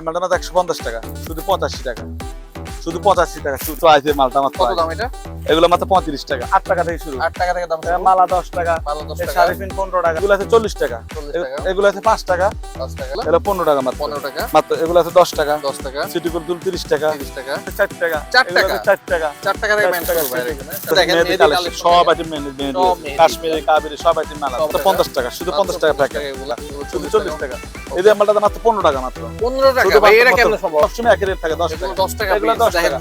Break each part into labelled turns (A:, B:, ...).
A: মালটা মাত্র একশো পঞ্চাশ টাকা। শুধু পঁচাশি টাকা। শুধু পঁচাশি টাকা, শুধু। আছে মালটা মাত্র
B: কত দাম এটা?
A: এগুলো মাত্র পঁয়ত্রিশ টাকা। আট টাকা থেকে শুরু।
B: আট টাকা থেকে দাম।
A: মালা দশ টাকা।
B: দশ টাকা।
A: সাড়ে তিন পনেরো টাকা। এগুলো আছে চল্লিশ টাকা। এগুলো আছে পাঁচ টাকা।
B: টাকা।
A: এগুলো পনেরো টাকা মাত্র।
B: পনেরো টাকা।
A: মাত্র এগুলো আছে দশ টাকা।
B: দশ টাকা।
A: সিটি কুলতুল তিরিশ টাকা।
B: তিরিশ টাকা।
A: চার টাকা।
B: চার টাকা?
A: চার টাকা।
B: চার টাকা
A: সব। কাশ্মীরি কাবেরি সব আছে। মালা পঞ্চাশ টাকা শুধু পঞ্চাশ টাকা প্যাকেট
B: এগুলো। চল্লিশ টাকা।
A: এই মালটা মাত্র পনেরো টাকা মাত্র।
B: পনেরো টাকা?
A: সবসময় একই রেট থাকে দশ টাকা।
B: দশ টাকা
A: এগুলো দশ টাকা।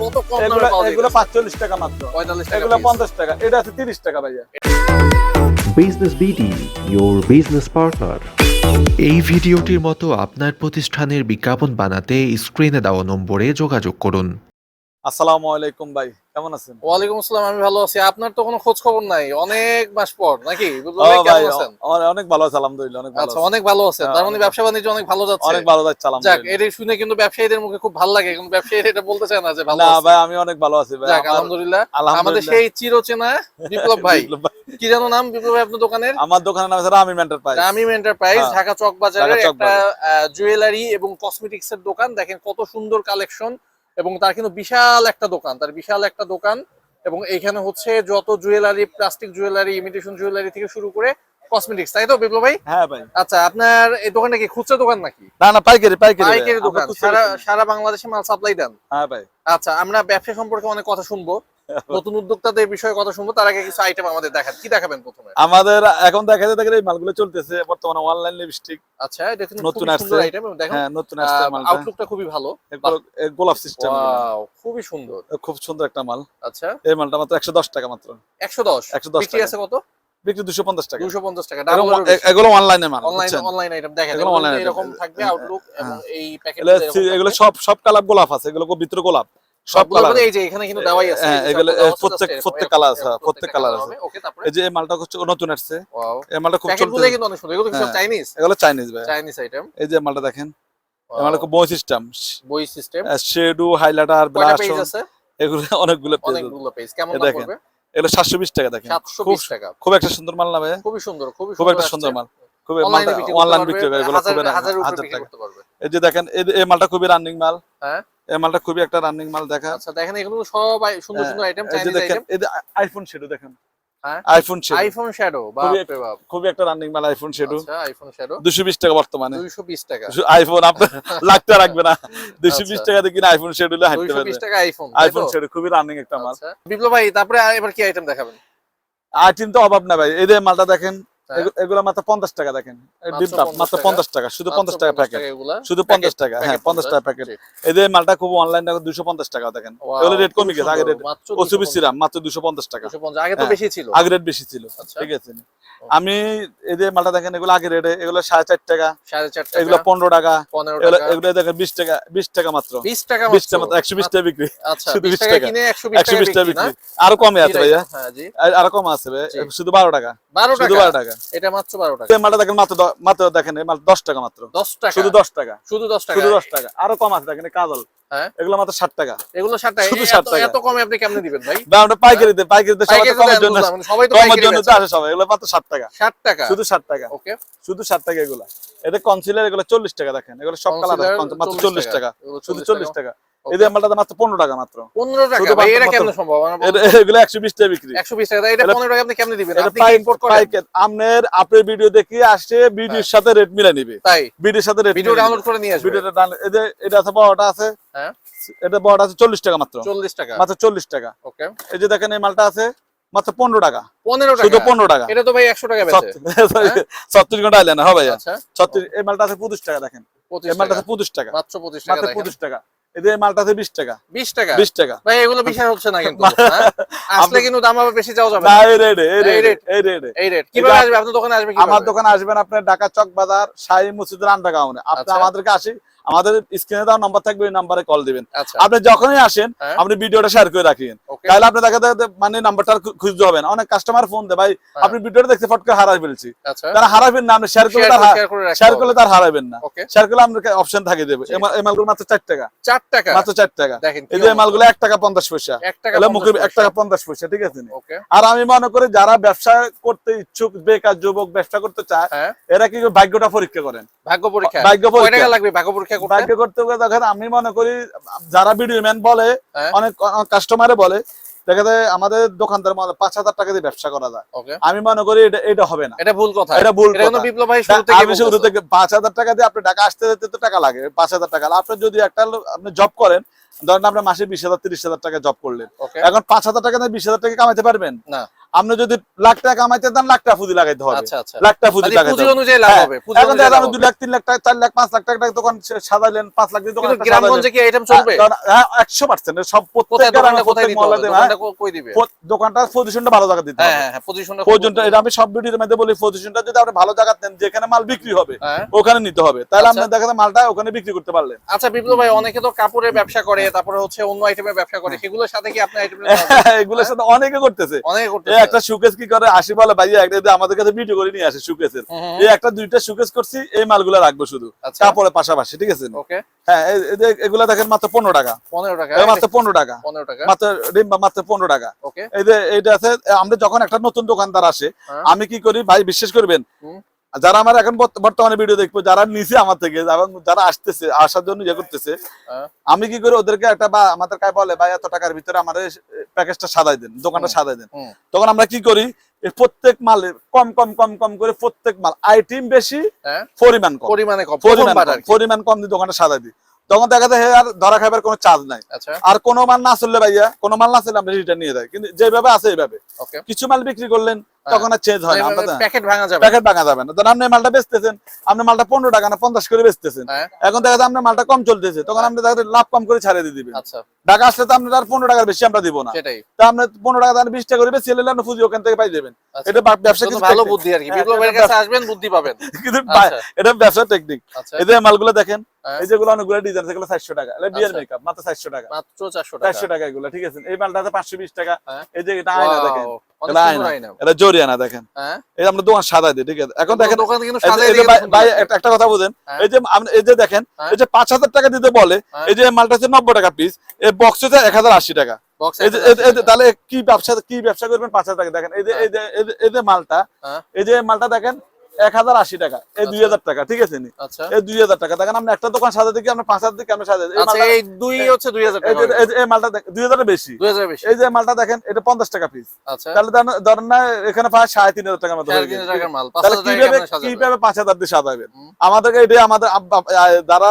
A: এগুলো। পাঁচচল্লিশ টাকা মাত্র।
B: পঁয়তাল্লিশ টাকা
A: এগুলো পঞ্চাশ টাকা এটা আছে তিরিশ টাকা ভাইয়া।
C: বিজনেস বিডি
D: এই ভিডিওটির মতো আপনার প্রতিষ্ঠানের বিজ্ঞাপন বানাতে স্ক্রিনে দেওয়া নম্বরে যোগাযোগ করুন।
A: আসসালামু আলাইকুম ভাই কেমন আছেন?
B: ওয়ালাইকুম আসসালাম আমি ভালো আছি। আপনার তো কোনো খোঁজ খবর নাই অনেক মাস পর নাকি? কেমন আছেন?
A: অনেক ভালো আছে আলহামদুলিল্লাহ অনেক ভালো
B: আচ্ছা
A: আছে।
B: অনেক ভালো আছেন।
A: হ্যাঁ,
B: তার মানে ব্যবসা বাণিজ্য অনেক ভালো যাচ্ছে।
A: অনেক ভালো যাচ্ছে
B: যাক এটা শুনে কিন্তু ব্যবসায়ীদের মুখে খুব ভালো লাগে কিন্তু ব্যবসায়ীরা এটা বলতে চায় না যে ভালো
A: না ভাই আমি অনেক ভালো আছি ভাই।
B: যাক আলহামদুলিল্লাহ। আমাদের সেই চিরচেনা বিপ্লব ভাই। কি জানো নাম? বিপ্লব ভাই আপনার দোকানের?
A: আমার দোকানের নাম আছে রামিম এন্টারপ্রাইজ
B: রামিম এন্টারপ্রাইজ
A: হ্যাঁ।
B: ঢাকা চক বাজারের একটা জুয়েলারি এবং কসমেটিক্স এর দোকান। দেখেন কত সুন্দর কালেকশন এবং তার কিন্তু বিশাল একটা দোকান তার বিশাল একটা দোকান। এবং এখানে হচ্ছে যত jewellery plastic jewellery imitation jewellery থেকে শুরু করে কসমেটিক্স তাই তো বিপ্লব ভাই?
A: হ্যাঁ ভাই।
B: আচ্ছা আপনার এই দোকানটা কি খুচরা দোকান নাকি?
A: না না পাইকারি পাইকারি
B: পাইকারি দোকান। সারা সারা বাংলাদেশে মাল সাপ্লাই দেন।
A: হ্যাঁ ভাই।
B: আচ্ছা আমরা ব্যবসা সম্পর্কে অনেক কথা শুনব। নতুন উদ্যোক্তাদের বিষয়ে কথা শুনব তার আগে কিছু আইটেম আমাদের দেখান। কি দেখাবেন প্রথমে?
A: আমাদের এখন দেখা যায় দেখেন এই মালগুলো চলতেছে বর্তমানে অনলাইন লিপস্টিক
B: আচ্ছা এটা কিন্তু
A: নতুন আসছে।
B: আইটেম দেখেন
A: হ্যাঁ নতুন আসছে মালটা।
B: আউটলুকটা খুবই ভালো।
A: গোলাপ সিস্টেম
B: ওয়াও খুবই সুন্দর।
A: খুব সুন্দর একটা মাল।
B: আচ্ছা।
A: এই মালটা মাত্র একশো দশ টাকা মাত্র।
B: একশো দশ?
A: 110
B: বিক্রি
A: টাকা।
B: আছে কত?
A: বিক্রি দুশো পঞ্চাশ টাকা।
B: দুশো পঞ্চাশ টাকা
A: এগুলো- এগুলো অনলাইনে মাল
B: অনলাইন অনলাইন আইটেম দেখেন
A: এগুলো item।
B: এরকম থাকবে আউটলুক এবং এই প্যাকেট
A: এগুলো এগুলো সব সব কালার গোলাপ আছে এগুলো ভিতরে গোলাপ। সব কালার
B: এই যে এখানে কিন্তু দেওয়াই আছে এই যে
A: এগুলো-
B: সবগুলো দেওয়া আছে,
A: প্রত্যেক- প্রত্যেক
B: এরকম,
A: আছে, প্রত্যেক colour
B: colour
A: আছে।
B: ওকে তারপরে?
A: এই যে এই মালটা হচ্ছে নতুন আসছে। এই মালটা খুব
B: প্যাকেটগুলো
A: চলতেছে
B: কিন্তু অনেক সুন্দর। এগুলো সব
A: হ্যাঁ।
B: চাইনিজ
A: এগুলো চাইনিজ ভাই।
B: চাইনিজ আইটেম
A: এই যে মালটা দেখেন খুব বই সিস্টেম
B: বই সিস্টেম
A: শেডু হাইলাইটার এগুলো অনেকগুলো পেজ
B: অনেকগুলো পেজ কেমন দাম
A: দেখেন,
B: পড়বে?
A: এগুলো সাতশো বিশ টাকা দেখেন। খুব
B: বিশ টাকা।
A: খুব একটা সুন্দর মাল না ভাই।
B: খুবই সুন্দর খুবই
A: খুব একটা সুন্দর মাল। খুব
B: অনলাইনে বিক্রি করতে
A: অনলাইন বিক্রি করে এগুলো
B: হাজার-
A: খুবই হাজার টাকা। এই যে দেখেন এই এই মালটা খুবই রানিং মাল।
B: হ্যাঁ।
A: এই মালটা খুবই একটা রানিং মাল দেখা।
B: আচ্ছা দেখেন এগুলো সব সুন্দর সুন্দর আইটেম
A: হ্যাঁ, এই যে
B: চাইনিজ
A: দেখেন
B: আইটেম
A: এই আইফোন শেডু দেখেন।
B: হ্যাঁ।
A: আইফোন শেডু
B: আইফোন শ্যাডো বাপ রে বাপ।
A: খুবই একটা রানিং মাল আইফোন শেডু
B: আচ্ছা আইফোন
A: দুশো বিশ টাকা বর্তমানে।
B: 220 টাকা।
A: আইফোন আপনার লাখটা রাখবে না। দুশো বিশ
B: আচ্ছা।
A: টাকা দিয়ে কিনে আইফোন শেডু হাঁটতে
B: 220 টাকা আইফোন
A: আইফোন শেডু খুবই রানিং একটা মাল।
B: আচ্ছা। বিপ্লব ভাই তারপরে আর এবার কি আইটেম দেখাবেন?
A: আইটেম তো অভাব না ভাই। এই যে মালটা দেখেন এগুলো মাত্র পঞ্চাশ টাকা দেখেন। এই
B: মাত্র
A: ডিম কাপ
B: 50
A: মাত্র
B: টাকা।
A: পঞ্চাশ টাকা শুধু পঞ্চাশ টাকা প্যাকেট শুধু পঞ্চাশ টাকা হ্যাঁ পঞ্চাশ টাকা প্যাকেট যে মালটা খুব অনলাইন দুশো পঞ্চাশ টাকা দেখেন। এগুলো রেট কমে গেছে আগে রেট ওসুবি সিরাম মাত্র দুশো পঞ্চাশ টাকা।
B: আগে তো
A: হ্যাঁ।
B: বেশি ছিল।
A: আগে রেট বেশি ছিল
B: আচ্ছা।
A: ঠিক আছে। আমি যে মালটা দেখেন এগুলো আগে রেটে এগুলো সাড়ে চার টাকা এগুলো পনেরো টাকা এগুলো দেখেন বিশ টাকা বিশ টাকা মাত্র।
B: বিশ টাকা
A: বিশ টাকা মাত্র একশো বিশ টাকা বিক্রি।
B: আচ্ছা
A: শুধু
B: বিশ টাকা। একশো
A: বিশ টাকা
B: বিক্রি
A: আরও কমে আছে ভাইয়া।
B: হ্যাঁ
A: আর- কম আছে শুধু বারো টাকা।
B: বারো
A: শুধু
B: টাকা?
A: বারো টাকা।
B: এটা মাত্র বারো টাকা।
A: এই মালটা দেখেন মাত্র মাত্র দেখেন এই মাল টাকা মাত্র।
B: দশ টাকা।
A: শুধু দশ টাকা।
B: শুধু দশ টাকা।
A: শুধু দশ টাকা। আরও কম আছে দেখেন কাজল।
B: হ্যাঁ।
A: এগুলো মাত্র ষাট টাকা।
B: এগুলো ষাট টাকা।
A: শুধু 60 টাকা।
B: এত কমে আপনি কেমনে দিবেন ভাই?
A: আমরা তো
B: পাইকারি তো
A: কমের জন্য
B: সবাই তো
A: কমের
B: পাইকারি
A: জন্য তো আসে সবাই এগুলো মাত্র ষাট টাকা।
B: ষাট টাকা।
A: শুধু ষাট টাকা।
B: ওকে।
A: শুধু ষাট টাকা এগুলো। এতে কনসিলার এগুলো চল্লিশ টাকা দেখেন। এগুলো সব কালার মাত্র চল্লিশ টাকা। শুধু চল্লিশ টাকা। এই যে মালটা মাত্র পনেরো টাকা মাত্র।
B: টাকা ভাই এটা
A: মাত্র-
B: সম্ভব?
A: এগুলো একশো বিশ টাকা বিক্রি।
B: টাকা এটা
A: এটা-
B: পনেরো টাকা আপনি কেমনে দিবেন? আপনি ইম্পোর্ট করেন?
A: পাইকার আপনার আপনার ভিডিও দেখি আসে ভিডিওর সাথে রেট মিলে নিবে।
B: তাই।
A: ভিডিওর সাথে রেট
B: ভিডিও ডাউনলোড করে নিয়ে আসবে।
A: ভিডিওটা ডাউনলোড এই যে এটা আছে বড়টা আছে।
B: হ্যাঁ।
A: এটা বড়টা আছে চল্লিশ টাকা মাত্র।
B: চল্লিশ টাকা।
A: মাত্র চল্লিশ টাকা।
B: ওকে
A: এই যে দেখেন এই মালটা আছে মাত্র পনেরো টাকা।
B: পনেরো
A: শুধু
B: টাকা
A: পনেরো টাকা।
B: এটা তো ভাই একশো টাকা বেচে।
A: ছত্রিশ ঘণ্টা হ্যাঁ? ছত্রিশ এই মালটা আছে পঁচিশ টাকা দেখেন। এই মালটা আছে পঁচিশ টাকা।
B: মাত্র পঁচিশ টাকা
A: পঁচিশ টাকা। এই যে এই মালটা আছে বিশ টাকা।
B: বিশ টাকা?
A: বিশ টাকা।
B: ভাই এগুলো বিশাল হচ্ছে না কিন্তু হ্যাঁ? আসলে কিন্তু দাম আবার বেশি যাওয়া যাবে
A: না। এই রেট এই রেট এই রেট
B: এই রেট কীভাবে আসবে? আপনার দোকানে আসবে কীভাবে?
A: আমার দোকানে আসবেন আপনার ঢাকা চক বাজার শাহী মসজিদের আন্ডারগ্রাউন্ডে। আপনি
B: আচ্ছা।
A: আমাদেরকে আসি আমাদের স্ক্রিনে দেওয়া নাম্বার থাকবে ওই নাম্বারে কল দিবেন।
B: আচ্ছা।
A: আপনি যখনই আসেন
B: হ্যাঁ।
A: আপনি ভিডিওটা শেয়ার করে রাখেন তাহলে আপনি দেখা মানে নাম্বারটা খুঁজতে হবে অনেক কাস্টমার ফোন দেয় ভাই
B: হ্যাঁ।
A: আপনি ভিডিওটা দেখতে ফট করে হারাই ফেলছি।
B: আচ্ছা।
A: তারা হারাবেন না আপনি শেয়ার করলে
B: শেয়ার।
A: করলে তার হারাবেন না। শেয়ার করলে আপনাকে অপশন থাকে দেবে। এই মালগুলো মাত্র চার টাকা।
B: চার টাকা।
A: মাত্র চার টাকা। এই যে। মালগুলো এক টাকা পঞ্চাশ পয়সা। মুখে এক টাকা পঞ্চাশ পয়সা ঠিক আছে? আর আমি মনে করি যারা ব্যবসা করতে ইচ্ছুক বেকার যুবক ব্যবসা করতে চায়
B: হ্যাঁ।
A: এরা কি ভাগ্যটা পরীক্ষা করেন।
B: ভাগ্য পরীক্ষা।
A: ভাগ্য পরীক্ষা
B: টাকা লাগবে ভাগ্য পরীক্ষা? ব্যাখ্যা করতে?
A: দেখেন আমি মনে করি যারা ভিডিও ম্যান বলে
B: হ্যাঁ।
A: অনেক কাস্টমারে বলে দেখা যায় আমাদের দোকানদার মধ্যে পাঁচ হাজার টাকা দিয়ে ব্যবসা করা যায়। আমি মনে করি এটা হবে না।
B: এটা ভুল কথা।
A: এটা ভুল।
B: বিপ্লব ভাই শুরু থেকে
A: পাঁচ হাজার টাকা দিয়ে আপনি আসতে যেতে তো টাকা লাগে পাঁচ হাজার টাকা। আপনি যদি একটা আপনি জব করেন ধরেন আপনি মাসে বিশ হাজার তিরিশ হাজার টাকা জব করলেন। এখন পাঁচ হাজার টাকা দিয়ে বিশ হাজার টাকা কামাইতে পারবেন?
B: না।
A: আপনি যদি লাখ টাকা কামাইতে দেন লাখ টাকা পুঁজি লাগাইতে হবে।
B: আচ্ছা আচ্ছা।
A: লাখ টাকা পুঁজি লাগাইতে
B: পুঁজি
A: হবে।
B: অনুযায়ী লাভ
A: হ্যাঁ,
B: হবে পুঁজি
A: এখন
B: অনুযায়ী
A: দেখা
B: লাভ
A: দুই লাখ তিন লাখ টাকা চার লাখ পাঁচ লাখ টাকা টাকা দোকান সাজাইলেন পাঁচ লাখ দিয়ে দোকান
B: গ্রামগঞ্জে কি আইটেম চলবে?
A: হ্যাঁ একশো পার্সেন্ট সব প্রত্যেক গ্রামে
B: কোথায় দিতে দোকানটা
A: হ্যাঁ, পজিশনটা ভালো জায়গা দিতে
B: হ্যাঁ
A: হবে।
B: হ্যাঁ হ্যাঁ পজিশনটা
A: পজিশনটা এটা আমি সব ভিডিওর মধ্যে বলি পজিশনটা যদি আপনি ভালো জায়গা নেন যেখানে মাল বিক্রি হবে
B: হ্যাঁ।
A: ওখানে নিতে হবে। তাহলে
B: আচ্ছা।
A: আপনি দেখা যায় মালটা ওখানে বিক্রি করতে পারলেন।
B: আচ্ছা বিপ্লব ভাই অনেকে তো কাপড়ের ব্যবসা করে তারপরে হচ্ছে অন্য আইটেমের ব্যবসা করে সেগুলোর সাথে কি আপনি আইটেম
A: এগুলোর সাথে অনেকে করতেছে।
B: অনেকে করতেছে।
A: একটা সুকেস কি করে? আসি বলে ভাই একটা আমাদের কাছে ভিডিও করে নিয়ে আসে সুকেসের
B: হুম, হুম,
A: এই একটা দুইটা সুকেস করছি এই মালগুলো রাখব শুধু।
B: আচ্ছা।
A: কাপড়ের পাশাপাশি ঠিক আছে? হ্যাঁ এই- এই যে এগুলা দেখেন মাত্র পনেরো টাকা।
B: পনেরো টাকা
A: মাত্র পনেরো টাকা।
B: পনেরো টাকা।
A: মাত্র ডিম্বা মাত্র পনেরো টাকা। এই যে এইটা আছে আমরা যখন একটা নতুন দোকানদার আসে
B: হ্যাঁ।
A: আমি কি করি? ভাই বিশ্বাস করবেন যারা আমার এখন বর্তমানে ভিডিও দেখব যারা নিচে আমার থেকে এবং যারা আসতেছে আসার জন্য ইয়ে করতেছে
B: হ্যাঁ।
A: আমি কি করি? ওদেরকে একটা বা আমাদের কাছে বলে ভাই এত টাকার ভিতরে আমাদের প্যাকেজটা সাজাই দেন দোকানটা
B: সাদাই
A: সাজাই দেন তখন আমরা কি করি? প্রত্যেক মালে কম কম কম কম করে প্রত্যেক মাল আইটেম বেশি
B: হ্যাঁ।
A: পরিমাণ কম।
B: পরিমাণে কম
A: পরিমাণ কম, পরিমাণ কম দিয়ে দোকানটা সাজাই দিই। তখন দেখা যায় আর ধরা খাইবার কোনো চার্জ নাই।
B: আচ্ছা।
A: আর কোনো মাল না চললে ভাইয়া কোনো মাল না চললে আমরা রিটার্ন নিয়ে যাই। কিন্তু যেভাবে আছে এইভাবে। কিছু মাল বিক্রি করলেন তখন আর চেঞ্জ হয় না আমরা
B: প্যাকেট ভাঙা যাবে।
A: প্যাকেট ভাঙা যাবে না। আপনি মালটা বেচতেছেন আপনি মালটা পনেরো টাকা না পঞ্চাশ করে বেচতেছেন।
B: হ্যাঁ।
A: এখন দেখা যায় আপনার মালটা কম চলতেছে তখন আপনি লাভ কম করে ছাড়িয়ে দিয়ে দিবেন।
B: আচ্ছা।
A: টাকা আসলে তো আপনার আর পনেরো টাকার বেশি আমরা দিব না। তা আপনি পনেরো টাকা বিশ টাকা করে বেশি এলে আপনি পুঁজি ওখান থেকে পাই দেবেন
B: আচ্ছা।
A: এটা ব্যবসা
B: তো
A: কিছু
B: ভালো বুদ্ধি আর কি।
A: হ্যাঁ,
B: বিপ্লবের কাছে আসবেন বুদ্ধি পাবেন।
A: কিন্তু
B: আচ্ছা।
A: এটা ব্যবসা টেকনিক
B: আচ্ছা।
A: এই যে মালগুলো দেখেন
B: হ্যাঁ।
A: এই যেগুলো অনেকগুলো ডিজাইন সেগুলো চারশো টাকা। বিয়ের
B: আচ্ছা।
A: মেকআপ মাত্র চারশো টাকা।
B: মাত্র চারশো টাকা।
A: চারশো টাকা এগুলো ঠিক আছে? এই মালটা পাঁচশো বিশ টাকা।
B: হ্যাঁ।
A: এই যে এটা আয়না দেখেন। এটা জরিয়ানা দেখেন
B: হ্যাঁ
A: এই আমরা দোকান সাদা দিই ঠিক আছে এখন দেখেন ভাই-। একটা- কথা বুঝেন
B: হ্যাঁ।
A: এই যে আপনি- এই যে দেখেন
B: হ্যাঁ।
A: এই যে পাঁচ হাজার টাকা দিতে বলে। এই যে মালটা হচ্ছে নব্বই টাকা পিস এই বক্স হচ্ছে এক হাজার আশি টাকা। তাহলে কি ব্যবসা কি ব্যবসা করবেন পাঁচ হাজার টাকা দেখেন এই যে এই যে এই যে- মালটা। এই যে মালটা দেখেন এক হাজার আশি টাকা। এই দুই হাজার টাকা ঠিক আছে
B: আচ্ছা।
A: এই দুই হাজার টাকা। দেখেন আপনি একটা দোকান সাজাতে কি আপনি পাঁচ হাজার দিকে আপনি সাজাতে এই
B: আচ্ছা দুই হচ্ছে দুই হাজার
A: এই মালটা দুই হাজারের বেশি। এই যে মালটা দেখেন এটা পঞ্চাশ টাকা পিস
B: আচ্ছা।
A: তাহলে ধরেন- না এখানে প্রায় সাড়ে তিন হাজার টাকার মতো তাহলে কীভাবে কীভাবে পাঁচ হাজার দিয়ে সাজাবেন। আমাদেরকে এটাই আমাদের যারা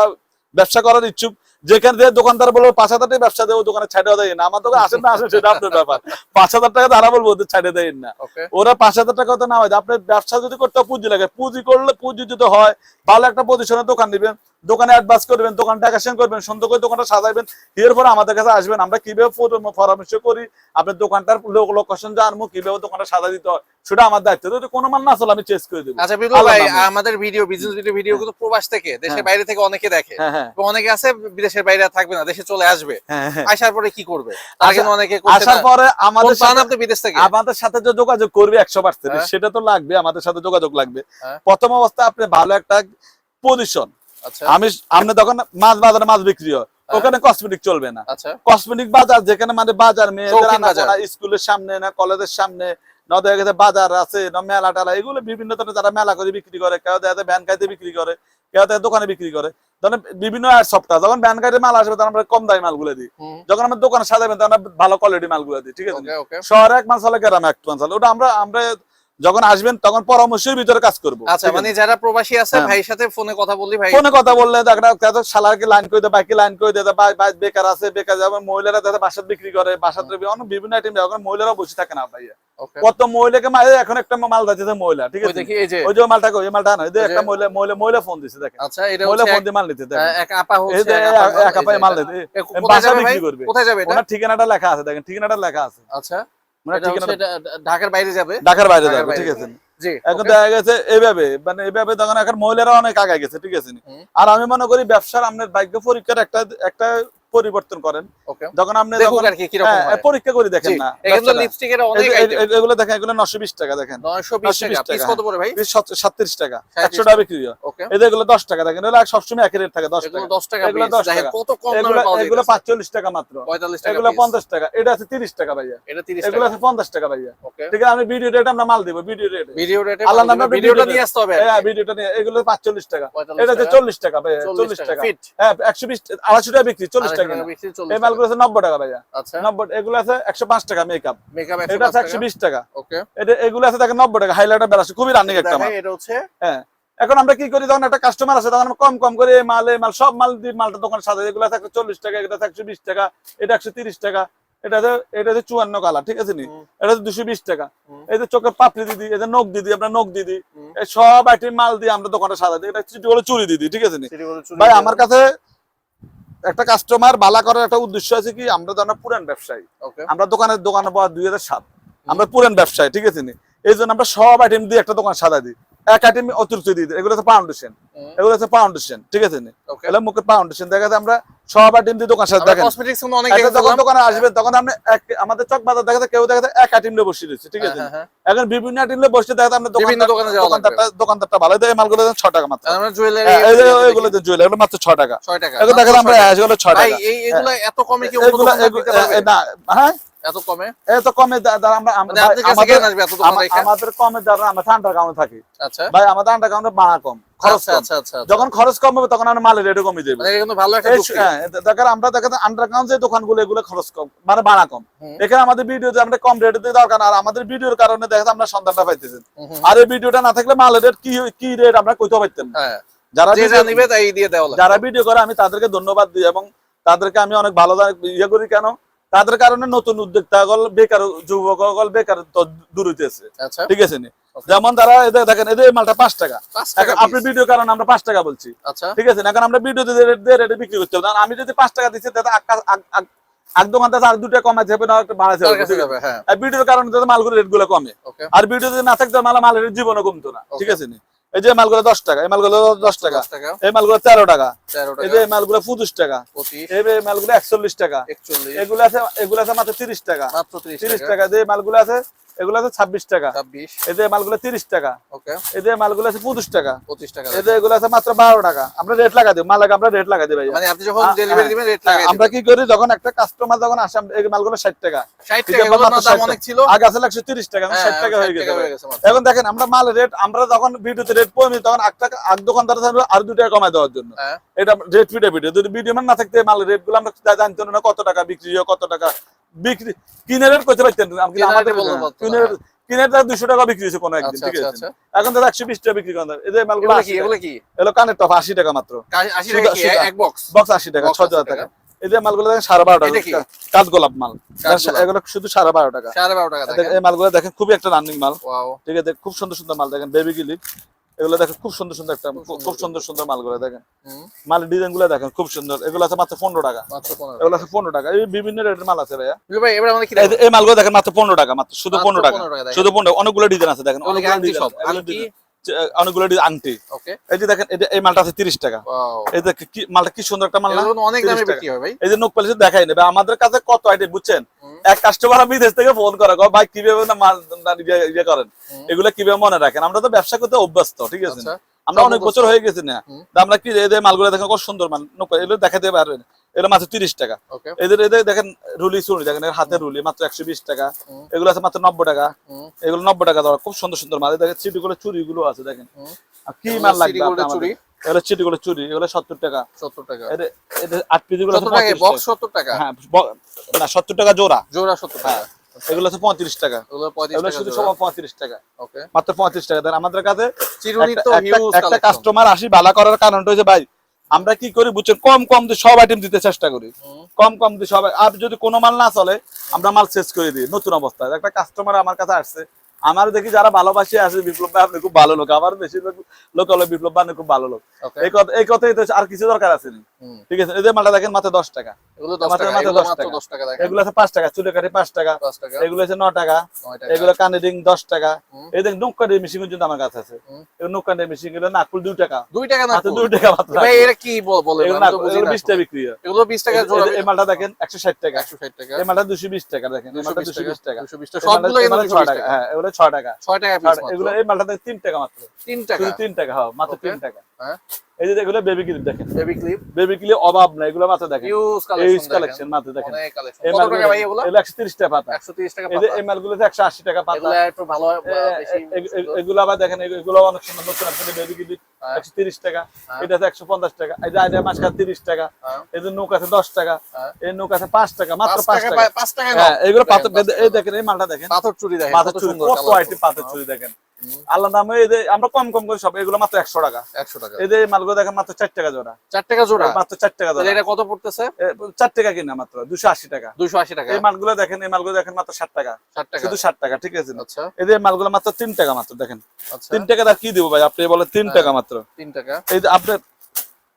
A: ব্যবসা করার ইচ্ছুক যেখানে দিয়ে দোকানদার বলব পাঁচ হাজার টাকা ব্যবসা দেবো দোকানে ছাড়ে দেয় না। আমার দোকানে আসেন না আসেন সেটা আপনার ব্যাপার। পাঁচ হাজার টাকা তারা বলব ওদের ছাড়ে দেয় না। ওরা পাঁচ হাজার টাকা তো না হয় আপনার ব্যবসা যদি করতে পুঁজি লাগে। পুঁজি করলে পুঁজি যদি হয় ভালো একটা পজিশনে দোকান দিবেন। দোকানে অ্যাডভান্স করবেন দোকান ডেকাশন করবেন সুন্দর করে দোকানটা সাজাইবেন। এরপর আমাদের কাছে আসবেন। আমরা কীভাবে পরামর্শ করি? আপনার দোকানটার লোকেশন জানব কীভাবে দোকানটা সাজা দিতে হয়? সেটা আমার দায়িত্ব। যদি কোনো না চলে আমি করে দেবো।
B: আচ্ছা বিপ্লব ভাই আমাদের ভিডিও বিজনেস ভিডিও ভিডিও কিন্তু প্রবাস থেকে দেশের
A: হ্যাঁ।
B: বাইরে থেকে অনেকে দেখে।
A: হ্যাঁ হ্যাঁ।
B: অনেকে আছে বিদেশের বাইরে থাকবে না দেশে চলে আসবে। আসার পরে কি করবে? তারা কিন্তু অনেকে
A: আসার পরে। আমাদের সাথে
B: আপনি বিদেশ থেকে?
A: আমাদের সাথে যে যোগাযোগ করবে একশো পার্সেন্ট
B: হ্যাঁ।
A: সেটা তো লাগবে আমাদের সাথে যোগাযোগ লাগবে। প্রথম অবস্থা আপনি ভালো একটা পজিশন
B: আচ্ছা।
A: আমি আপনি তখন মাছ বাজারে মাছ বিক্রি হয়। ওখানে কসমেটিক চলবে না।
B: আচ্ছা।
A: কসমেটিক বাজার যেখানে মানে বাজার মেয়েদের। স্কুলের সামনে না কলেজের সামনে না দেখা গেছে বাজার আছে না মেলা টেলা এগুলো বিভিন্ন ধরনের যারা মেলা করে বিক্রি করে কেউ দেখা যায় ভ্যান খাইতে বিক্রি করে কেউ দেখা দোকানে বিক্রি করে। ধরেন বিভিন্ন সপ্তাহ যখন ভ্যান খাইতে মাল আসবে তখন আমরা কম দামি মালগুলো দিই।
B: হুম,
A: যখন আমরা দোকানে সাজাবেন তখন ভালো কোয়ালিটি মালগুলো দিই ঠিক আছে? শহরে এক মাল হলে গ্রামে এক মাল হলে ওটা আমরা আমরা যখন আসবেন তখন পরামর্শের ভিতরে কাজ করব।
B: আচ্ছা মানে যারা প্রবাসী আছে
A: হ্যাঁ।
B: ভাইয়ের সাথে ফোনে কথা বললি ভাই
A: ফোনে কথা বললে সালারকে লাইন করে দেয় বাইকে লাইন করে দেয় বেকার আছে বেকার যাবে মহিলারা দেখা বাসাত বিক্রি করে বাসাত অনেক বিভিন্ন আইটেম মহিলারা বসে থাকে না ভাইয়া। কত মহিলাকে মা- এখন একটা মাল মহিলা ঠিক আছে? ওই যে মালটা কই, ওই মালটা না একটা মহিলা মহিলা মহিলা ফোন দিছে দেখেন।
B: আচ্ছা এটা
A: মহিলা ফোন দিয়ে মাল নিতে দেখেন
B: এক আপা হচ্ছে এক আপা
A: মাল নিতে বাসা বিক্রি করবে।
B: কোথায় যাবে এটা?
A: ঠিকানাটা লেখা আছে দেখেন ঠিকানাটা লেখা আছে।
B: আচ্ছা। ঢাকার বাইরে যাবে।
A: ঢাকার বাইরে যাবে ঠিক আছে। এখন দেখা গেছে এইভাবে মানে এইভাবে তখন এখন মহিলারা অনেক আগায় গেছে ঠিক আছে। আর আমি মনে করি ব্যবসার আমাদের ভাগ্য পরীক্ষার একটা একটা পরিবর্তন করেন। যখন আপনি হ্যাঁ, পরীক্ষা করে দেখেন না। এগুলো দেখেন এগুলো নশো বিশ টাকা দেখেন।
B: 920
A: 920
B: টাকা। পিস
A: টাকা,
B: কত পড়ে ভাই?
A: সাতত্রিশ টাকা। একশো টাকা বিক্রি এগুলো দশ টাকা দেখেন এগুলো সবসময় একই রেট থাকে দশ টাকা।
B: 10 টাকা
A: এগুলো
B: পিস
A: 10
B: দেখেন
A: টাকা। এগুলো
B: দামে পাওয়া
A: এগুলো
B: যায়
A: পাঁচচল্লিশ টাকা মাত্র। এগুলো পঞ্চাশ টাকা। এটা আছে তিরিশ টাকা ভাইয়া। এগুলো আছে পঞ্চাশ টাকা ভাইয়া। ঠিক আছে আমি ভিডিও রেট আমরা মাল দিব ভিডিও রেট
B: ভিডিও রেটে
A: আল্লাহর নামে
B: ভিডিওটা নিয়ে আসতে হবে
A: হ্যাঁ ভিডিওটা নিয়ে এগুলো পাঁচচল্লিশ টাকা। এটা হচ্ছে চল্লিশ টাকা ভাইয়া চল্লিশ
B: টাকা
A: টাকা। হ্যাঁ একশো বিশ আড়াইশো টাকা বিক্রি চল্লিশ টাকা এই মালগুলো আছে নব্বই টাকা ভাইয়া।
B: আচ্ছা।
A: নব্বই এগুলো আছে একশো পাঁচ টাকা মেকআপ
B: মেকআপ
A: এটা আছে টাকা।
B: ওকে
A: এটা এগুলো আছে দেখেন নব্বই টাকা। হাইলাইটার বেড়াচ্ছে খুবই রানিং একটা মাল।
B: এটা হচ্ছে?
A: হ্যাঁ। এখন আমরা কি করি? যখন একটা কাস্টমার আছে তখন কম কম করে এই মাল এই মাল সব মাল দিয়ে মালটা দোকানে এগুলো আছে টাকা এটা টাকা এটা একশো তিরিশ টাকা এটা হচ্ছে এটা হচ্ছে চুয়ান্ন কালার ঠিক আছে নি? এটা হচ্ছে দুশো বিশ টাকা। এই যে চোখের পাপড়ি দিদি এই যে নখ দিদি আমরা নখ দিদি। সব আইটেম মাল দিয়ে আমরা দোকানটা সাজাই দিই। এটা করে চুরি দিদি ঠিক আছে নি? ভাই আমার কাছে একটা কাস্টমার বালা করার একটা উদ্দেশ্য আছে কি আমরা তো আমরা পুরান ব্যবসায়ী। আমরা দোকানের দোকানে পাওয়া দুই হাজার সাত। আমরা পুরান ব্যবসায়ী ঠিক আছে নি? এই জন্য আমরা সব আইটেম দিয়ে একটা দোকান সাদা দিই। এক আইটেম অতিরিক্ত দিয়ে দিই। এগুলো হচ্ছে ফাউন্ডেশন এগুলো হচ্ছে ফাউন্ডেশন ঠিক আছে এগুলো মুখে ফাউন্ডেশন দেখা যায় আমরা সব আইটেম দিয়ে দোকান
B: আমরা
A: দেখেন যখন দোকানে আসবে তখন আপনি আমাদের চক বাজার দেখা যায় কেউ দেখা যায় এক আইটেম নিয়ে বসে রয়েছে ঠিক আছে
B: হ্যাঁ, হ্যাঁ,
A: এখন বিভিন্ন আইটেম নিয়ে বসে দেখা যায়
B: দোকানে
A: দোকানদারটা দোকানদারটা ভালো দেয় মালগুলো ছ টাকা মাত্র।
B: হ্যাঁ। আমরা
A: হ্যাঁ, এগুলো জুয়েলারি এগুলো মাত্র ছ টাকা।
B: 6 টাকা।
A: এগুলো দেখা যায় আমরা এগুলো ছ
B: টাকা। এগুলো এত কমে কি
A: না হ্যাঁ?
B: এত কমে?
A: এত কমে দ্বারা আমরা
B: মানে
A: আমাদের দ্বারা আমরা থাকি।
B: আচ্ছা।
A: ভাই আমাদের কম। খরচ
B: আচ্ছা আচ্ছা আচ্ছা।
A: যখন খরচ কম হবে তখন আমরা মালের রেটও কমে যাবে।
B: মানে কিন্তু ভালো একটা
A: এই
B: যুক্তি।
A: হ্যাঁ, দেখেন আমরা দেখেন আন্ডারগ্রাউন্ড যে দোকানগুলো এগুলো খরচ কম মানে কম। এখানে আমাদের আমরা কম রেটে দিয়ে দরকার আর আমাদের ভিডিওর কারণে দেখেন আমরা সন্ধানটা পাইতেছি। আর এই ভিডিওটা না থাকলে মালের রেট কি কি রেট আমরা কইতে পারতাম
B: হ্যাঁ।
A: যারা যারা ভিডিও করে আমি তাদেরকে ধন্যবাদ দিই এবং তাদেরকে আমি অনেক ভালো ইয়ে করি কেন? তাদের কারণে নতুন উদ্যোক্তা গল বেকার যুবক গল বেকার দূর হইতেছে।
B: আচ্ছা।
A: ঠিক আছে যেমন তারা দেখেন এদের মালটা পাঁচ টাকা। আপনি ভিডিও কারণ আমরা পাঁচ টাকা বলছি।
B: আচ্ছা।
A: ঠিক আছে এখন আমরা ভিডিও রেট বিক্রি করতে হবে। আমি যদি পাঁচ টাকা দিচ্ছি তাতে আর দুটা না বাড়াতে হবে?
B: যাবে হ্যাঁ।
A: আর ভিডিওর কারণে যাতে মালগুলো রেটগুলো কমে। আর ভিডিও যদি না থাকতো মাল মালের জীবনও কমতো না। ঠিক আছে নি? এই যে মালগুলো দশ টাকা এই মালগুলো
B: দশ টাকা
A: এই মালগুলো তেরো টাকা এই যে মালগুলো পঁচিশ টাকা এই যে মালগুলো একচল্লিশ টাকা
B: একচল্লিশ।
A: এগুলো আছে এগুলো আছে মাত্র তিরিশ টাকা।
B: তিরিশ টাকা।
A: টাকা যে মালগুলো আছে এগুলো আছে ছাব্বিশ টাকা।
B: ছাব্বিশ।
A: এই মালগুলো তিরিশ টাকা।
B: ওকে।
A: এই মালগুলো আছে পঁচিশ টাকা।
B: পঁচিশ টাকা
A: যে এগুলো আছে মাত্র বারো টাকা। আমরা রেট লাগা মাল আমরা রেট লাগা দিই ভাই
B: মানে আপনি যখন ডেলিভারি
A: হ্যাঁ,
B: দিবেন রেট
A: হ্যাঁ, আমরা কি করি? যখন একটা কাস্টমার যখন আসে এই মালগুলো ষাট টাকা।
B: 60 টাকা
A: আছে,
B: এগুলোর
A: মাত্র
B: দাম
A: 60
B: অনেক ছিল।
A: আগে আসলে একশো তিরিশ টাকা এখন ষাট টাকা হয়ে গেছে দেখেন আমরা মাল রেট আমরা যখন ভিডিওতে রেট কমি তখন এক টাকা এক দোকানদার থাকবে আর দু টাকা কমায় দেওয়ার জন্য।
B: হ্যাঁ।
A: এটা রেট ফিটে ফিটে যদি ভিডিও না থাকতে মালের রেটগুলো আমরা না কত টাকা বিক্রি হয় কত টাকা বিক্রি করতে পারতেন। আমাদের দুশো টাকা বিক্রি হয়েছে কোনো একদিন
B: আচ্ছা
A: ঠিক
B: আচ্ছা
A: আছে?
B: আচ্ছা।
A: এখন একশো বিশ টাকা বিক্রি করেন। মালগুলো
B: এগুলো
A: কানের টপ আশি টাকা মাত্র।
B: বক্স
A: আশি টাকা হাজার টাকা। এই যে মালগুলো দেখেন সাড়ে বারো টাকা কাজ গোলাপ মাল। এগুলো শুধু সাড়ে বারো টাকা।
B: সাড়ে বারো টাকা
A: দেখেন, এই মালগুলো দেখেন খুবই একটা রানিং মাল। ঠিক আছে খুব সুন্দর সুন্দর মাল দেখেন বেবি গিলিপ এগুলো দেখেন খুব সুন্দর সুন্দর একটা
B: খুব সুন্দর
A: সুন্দর মাল মালগুলো দেখেন। মালের ডিজাইনগুলো দেখেন খুব সুন্দর। এগুলো আছে মাত্র পনেরো টাকা। এগুলো আছে পনেরো টাকা। এই বিভিন্ন রেটের মাল আছে ভাইয়া। এই মালগুলো দেখেন মাত্র পনেরো টাকা মাত্র শুধু পনেরো টাকা।
B: 15 টাকা দেখেন।
A: শুধু পনেরো অনেকগুলো ডিজাইন আছে দেখেন
B: অনেক
A: অনেকগুলো ডিজাইন অনেকগুলো আংটি। এই যে দেখেন এই এই মালটা আছে তিরিশ টাকা। এই যে মালটা কি সুন্দর একটা মাল না?
B: এগুলো তো অনেক দামে বিক্রি হয় ভাই।
A: এই যে নোক পালিশ দেখাই নেবে আমাদের কাছে কত আইটেম বুঝছেন? এক কাস্টমার বিদেশ থেকে ফোন করে ভাই কীভাবে মাল ইয়ে- ইয়ে করেন। এগুলো কীভাবে মনে রাখেন? আমরা তো ব্যবসা করতে অভ্যস্ত ঠিক আছে?
B: আচ্ছা।
A: আমরা অনেক বছর? হয়ে গেছি না। আমরা কি এদের মালগুলো দেখেন কত সুন্দর মাল। নোক এগুলো দেখাতে পারবেন। এগুলো মাত্র তিরিশ টাকা। এদের এদের দেখেন রুলি চুরি দেখেন এর হাতের রুলি মাত্র একশো বিশ টাকা। এগুলো আছে মাত্র নব্বই টাকা। এগুলো নব্বই টাকা দেওয়া খুব সুন্দর সুন্দর মাল। দেখেন চিটিগুলো চুরি গুলো আছে দেখেন। কি মাল লাগবে? চুরি? এগুলো সত্তর টাকা।
B: সত্তর টাকা।
A: এদের এদের আট পিসগুলো
B: সত্তর টাকা বক্স সত্তর টাকা?
A: হ্যাঁ না সত্তর টাকা জোড়া।
B: জোড়া সত্তর টাকা।
A: এগুলো আছে পঁয়ত্রিশ টাকা।
B: এগুলো
A: শুধু সব পঁয়ত্রিশ টাকা। মাত্র পঁয়ত্রিশ টাকা। দেন আমাদের কাছে একটা- কাস্টমার আসি বালা করার কারণটা হচ্ছে ভাই আমরা কি করি বুঝছেন কম কম দিয়ে সব আইটেম দিতে চেষ্টা করি। কম কম দিয়ে সব আর যদি কোনো মাল না চলে আমরা মাল শেষ করে দিই। নতুন অবস্থায় একটা কাস্টমার আমার কাছে আসছে। আমার দেখি যারা ভালোবাসি আসে বিপ্লব ভাই আপনি খুব ভালো লোক। আমার বেশিরভাগ লোক হলো বিপ্লব ভাই খুব ভালো লোক। এই কথা এই কথাই তো আর কিছু দরকার আছে নি। ঠিক আছে এই যে মালটা দেখেন মাত্র দশ টাকা।
B: এগুলো দশ টাকা এগুলো
A: 10
B: মাত্র
A: টাকা।
B: দশ টাকা
A: এগুলো আছে পাঁচ টাকা চুলে কাটি পাঁচ টাকা। এগুলো আছে ন টাকা। এগুলো কানে রিং দশ টাকা। এই দেখেন নৌকানের মেশিন কিন্তু আমার কাছে আছে। এগুলো নৌকানের মেশিন এগুলো নাকুল দুই টাকা।
B: দুই টাকা না
A: দুই টাকা মাত্র।
B: এটা কি বল- বলে?
A: এগুলো বিশ টাকা বিক্রি হয়।
B: এগুলো বিশ টাকা
A: এই- মালটা দেখেন একশো ষাট টাকা।
B: একশো ষাট টাকা।
A: এই মালটা দুশো বিশ টাকা দেখেন এই
B: দুশো
A: মালটা
B: বিশ
A: দুশো
B: টাকা
A: বিশ টাকা।
B: দুশো বিশ টাকা। সবগুলো
A: মালটা ছয় টাকা। হ্যাঁ এগুলো ছয় টাকা।
B: ছয় টাকা।
A: এগুলো এই মালটাতে তিন টাকা মাত্র।
B: তিন টাকা।
A: তিন টাকা হ্যাঁ মাত্র তিন টাকা।
B: হ্যাঁ।
A: এই যে এগুলো বেবি ক্লিপ দেখেন।
B: বেবি ক্লিপ
A: বেবি ক্লিপ অভাব নাই এগুলো মাথা দেখেন।
B: ইউজ
A: ইউজ
B: কালেকশন
A: কালেকশন মাত্র দেখেন।
B: অনেক কালেকশন কত টাকা ভাই এগুলো?
A: এগুলো একশো তিরিশ টাকা পাতা।
B: 130 টাকা
A: এই যে
B: পাতা।
A: এই মালগুলো একশো আশি টাকা পাতা।
B: এগুলো একটু ভালো বেশি
A: এগুলো আবার দেখেন এগুলো- অনেক সুন্দর নতুন আসলে বেবি ক্লিপ। একশো তিরিশ টাকা
B: হ্যাঁ।
A: এটা একশো পঞ্চাশ টাকা এই যে আইডা মাসকার তিরিশ টাকা
B: হ্যাঁ।
A: এই যে নৌকাতে দশ টাকা
B: হ্যাঁ।
A: এই নৌকাতে পাঁচ টাকা মাত্র
B: পাঁচ টাকা পাঁচ টাকা
A: হ্যাঁ এগুলো পাথর এই দেখেন এই মালটা দেখেন।
B: পাথর চুরি দেখেন
A: পাথর চুরি কত। আইটেম পাথর চুরি দেখেন। আল্লাহ নামে এই যে আমরা কম কম করে সব এগুলো মাত্র একশো টাকা।
B: 100 টাকা।
A: এই যে মালগুলো দেখেন মাত্র চার টাকা জোড়া।
B: চার টাকা জোড়া?
A: মাত্র চার টাকা জোড়া।
B: এটা কত পড়তেছে?
A: চার টাকা কিনা মাত্র দুশো আশি টাকা।
B: 280 টাকা।
A: এই মালগুলো দেখেন এই মালগুলো দেখেন মাত্র ষাট টাকা।
B: 60 টাকা।
A: শুধু ষাট টাকা ঠিক আছে?
B: আচ্ছা।
A: এই যে মালগুলো মাত্র তিন টাকা মাত্র দেখেন।
B: আচ্ছা।
A: তিন টাকা তার কি দিব ভাই? আপনি বলেন তিন
B: হ্যাঁ।
A: টাকা মাত্র।
B: 3 টাকা।
A: এই যে আপনি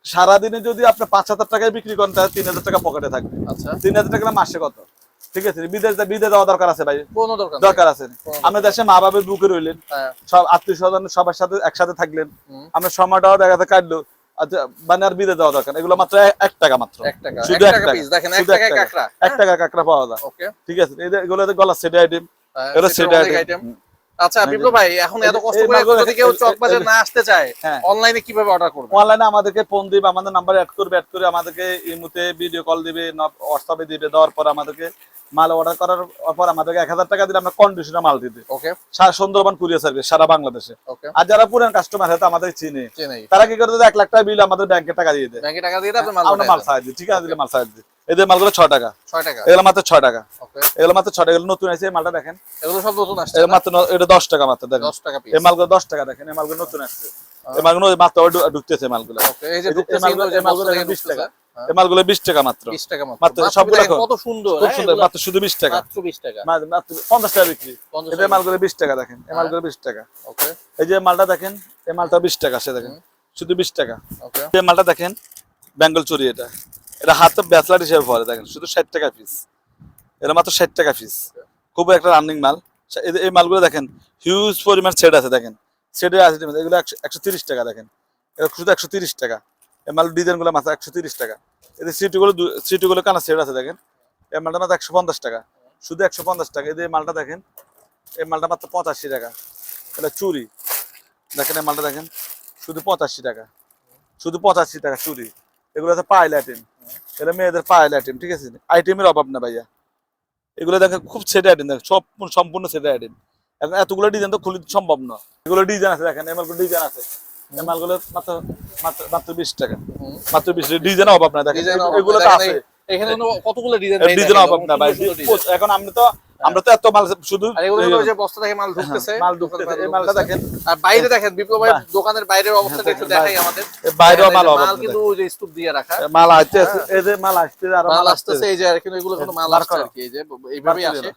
A: সারাদিনে যদি আপনি পাঁচ হাজার টাকায় বিক্রি করেন তাহলে তিন হাজার টাকা পকেটে থাকবে।
B: আচ্ছা।
A: তিন হাজার টাকা মাসে কত? ঠিক আছে বিদেশ বিদেশ যাওয়া দরকার আছে ভাই।
B: কোনো দরকার
A: দরকার আছে। আমরা দেশে মা বাবার বুকে রইলেন
B: হ্যাঁ।
A: সব আত্মীয় স্বজন সবার সাথে একসাথে থাকলেন আমরা সময়টাও দেখাতে কাটলো। আচ্ছা, মানে আর বিদে যাওয়া দরকার এগুলো মাত্র এক- এক টাকা মাত্র।
B: 1
A: শুধু
B: 1
A: এক
B: টাকা
A: টাকা।
B: পিস দেখেন 1
A: শুধু এক
B: টাকা।
A: টাকা। এক টাকা কাঁকড়া পাওয়া যায়।
B: ওকে।
A: ঠিক আছে এগুলো গলা সেট আইটেম এগুলো সেট আইটেম
B: আইটেম আচ্ছা বিপ্লব ভাই এখন এত কষ্ট করে যদি কেউ চকবাজার না আসতে চায়
A: হ্যাঁ।
B: অনলাইনে কীভাবে অর্ডার করবে?
A: অনলাইনে আমাদেরকে ফোন দিবে আমাদের নাম্বার অ্যাড করবে অ্যাড করে আমাদেরকে ইমুতে ভিডিও কল দিবে হোয়াটসঅ্যাপে দিবে দেওয়ার পর আমাদেরকে মাল অর্ডার করার পর আমাদেরকে এক হাজার টাকা দিলে আমরা কন্ডিশনে মাল দিতে
B: ওকে
A: সারা সুন্দরবন কুরিয়ার সার্ভিস সারা বাংলাদেশে। আর যারা পুরান কাস্টমার হয়তো আমাদের চিনে। তারা কি করে এক লাখ টাকা বিল আমাদের ব্যাংকে টাকা দিয়ে দেয়?
B: ব্যাংকে টাকা দিয়ে আপনি মাল
A: সাহায্য ঠিক আছে দিলে মাল সাহায্য এদের মালগুলো ছ টাকা।
B: 6 টাকা।
A: এগুলো মাত্র ছয় টাকা। এগুলো মাত্র ছ টাকা। নতুন আছে এই মালটা দেখেন।
B: এগুলো সব নতুন আসছে
A: মাত্র এটা দশ টাকা মাত্র দেখেন।
B: 10 টাকা
A: এই মালগুলো দশ টাকা দেখেন। এই মালগুলো নতুন আসছে। এই মালগুলো মাত্র ঢুকতেছে এই মালগুলো।
B: ওকে এই যে
A: এই যে- এই
B: ঢুকতেছে
A: মালগুলো-
B: এগুলো যে
A: এই মালগুলো
B: বস্তা থেকে
A: দেখেন 20
B: ঢুকতেছে,
A: টাকা।
B: হ্যাঁ,
A: এই মালগুলো বিশ টাকা মাত্র। সবগুলো
B: কত সুন্দর
A: খুব
B: হ্যাঁ,
A: সুন্দর মাত্র শুধু বিশ টাকা।
B: 20 টাকা।
A: পঞ্চাশ টাকা বিক্রি।
B: 50
A: এই মালগুলো বিশ টাকা দেখেন। এই মালগুলো বিশ টাকা। এই যে মালটা দেখেন এই মালটা বিশ টাকা সে দেখেন। শুধু বিশ টাকা। যে মালটা দেখেন বেঙ্গল চুরি এটা। এটা হাতে ব্যাচলার হিসেবে পরে দেখেন, শুধু ষাট টাকা পিস এটা মাত্র ষাট টাকা পিস খুব একটা রানিং মাল। এই মালগুলো দেখেন হিউজ পরিমাণ সেট আছে, দেখেন। সেটে আছে এগুলো একশো তিরিশ টাকা, দেখেন। এটা শুধু একশো তিরিশ টাকা। এই মাল ডিজাইনগুলো মাত্র একশো তিরিশ টাকা। এদের সিটিগুলো সিটিগুলো কানা সেট আছে, দেখেন। এই মালটা মাত্র একশো পঞ্চাশ টাকা। শুধু একশো পঞ্চাশ টাকা। যে মালটা দেখেন, এই মালটা মাত্র পঁচাশি টাকা। এটা চুরি। দেখেন এই মালটা দেখেন, শুধু পঁচাশি টাকা। শুধু পঁচাশি টাকা চুরি। এগুলো হচ্ছে পাইল আইটেম এটা মেয়েদের পায়েল আইটেম ঠিক আছে? আইটেমের অভাব না ভাইয়া। এগুলো দেখেন খুব সেট আইটেম দেখেন সব সম্পূর্ণ সেট আইটেম এখন এতগুলো ডিজাইন তো খুলি সম্ভব না। এগুলো ডিজাইন আছে দেখেন এমালগুলো ডিজাইন আছে। মাত্র মাত্র মাত্র বিশ টাকা। মাত্র বিশ ডিজাইন অভাব না দেখেন। এগুলো তো আছে।
B: এখানে কতগুলো ডিজাইন
A: ডিজাইন অভাব না ভাই। এখন আমি তো আমরা তো এত মাল শুধু
B: বস্তা থেকে মাল ঢুকতেছে।
A: হ্যাঁ, মাল ঢুকতেছে এই মালটা দেখেন।
B: আর বাইরে দেখেন বিপ্লব ভাই দোকানের বাইরের অবস্থাটা একটু
A: দেখেন,
B: দেখাই আমাদের।
A: বাইরেও মাল
B: মাল কিন্তু ওই যে স্তূপ দিয়ে রাখা।
A: মাল আসতে এই যে মাল আসতে আর
B: মাল আসতেছে এই যে আর কিন্তু এগুলো কিন্তু মাল আসছে আর কি এই যে এইভাবেই আসে